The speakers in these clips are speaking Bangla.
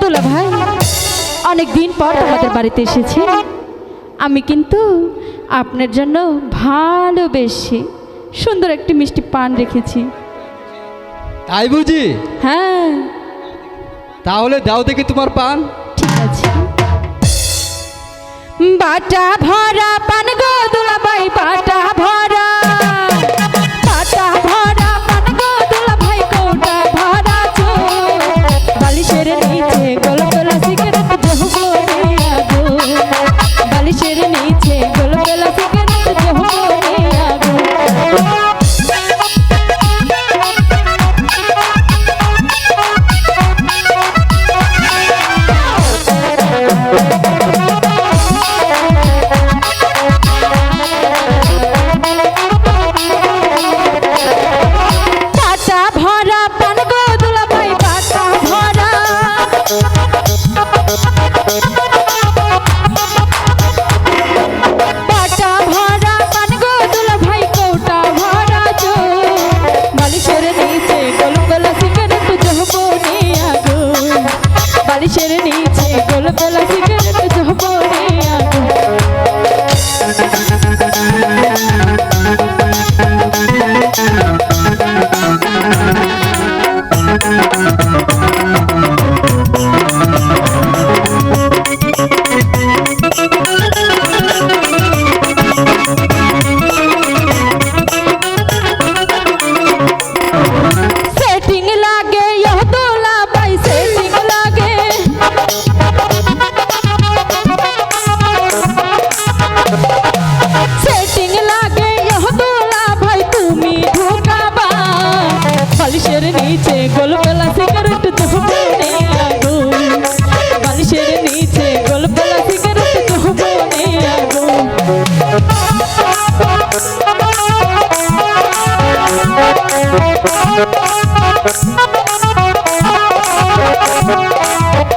দুলা ভাই অনেক দিন পর তোমাদের বাড়িতে এসেছি। আমি কিন্তু আপনার জন্য ভালোবেসে সুন্দর একটি মিষ্টি পান রেখেছি। তাই বুঝি? হ্যাঁ। তাহলে দাও দেখি তোমার পান। ঠিক আছে। বাটা ভরা পান বালিশের নিচে গোল গোল সিগারেট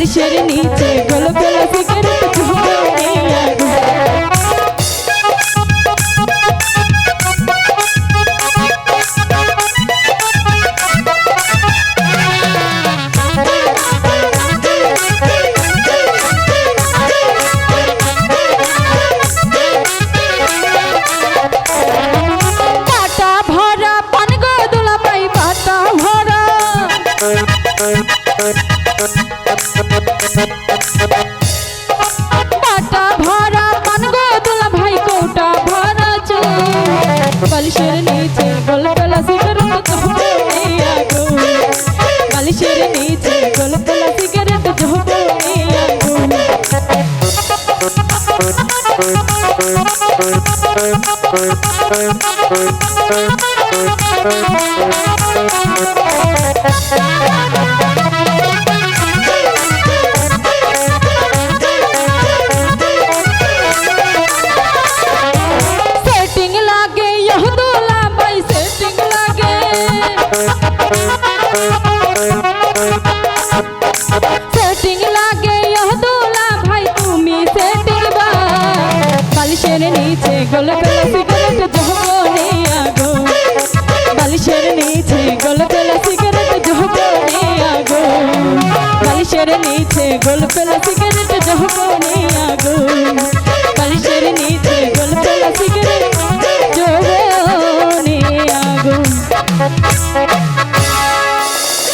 বালিশের নিচে। গল্প বালিশের নিচে গোল পেলা সিগারেট ঝোপে নিয়া গো বালিশের নিচে গোল পেলা সিগারেট ঝোপে নিয়া গো Thank you. নিচে গোল গোল সিগারেট জহবনে আগো। বালিশের নিচে গোল গোল সিগারেট জহবনে আগো। বালিশের নিচে গোল গোল সিগারেট জহবনে আগো।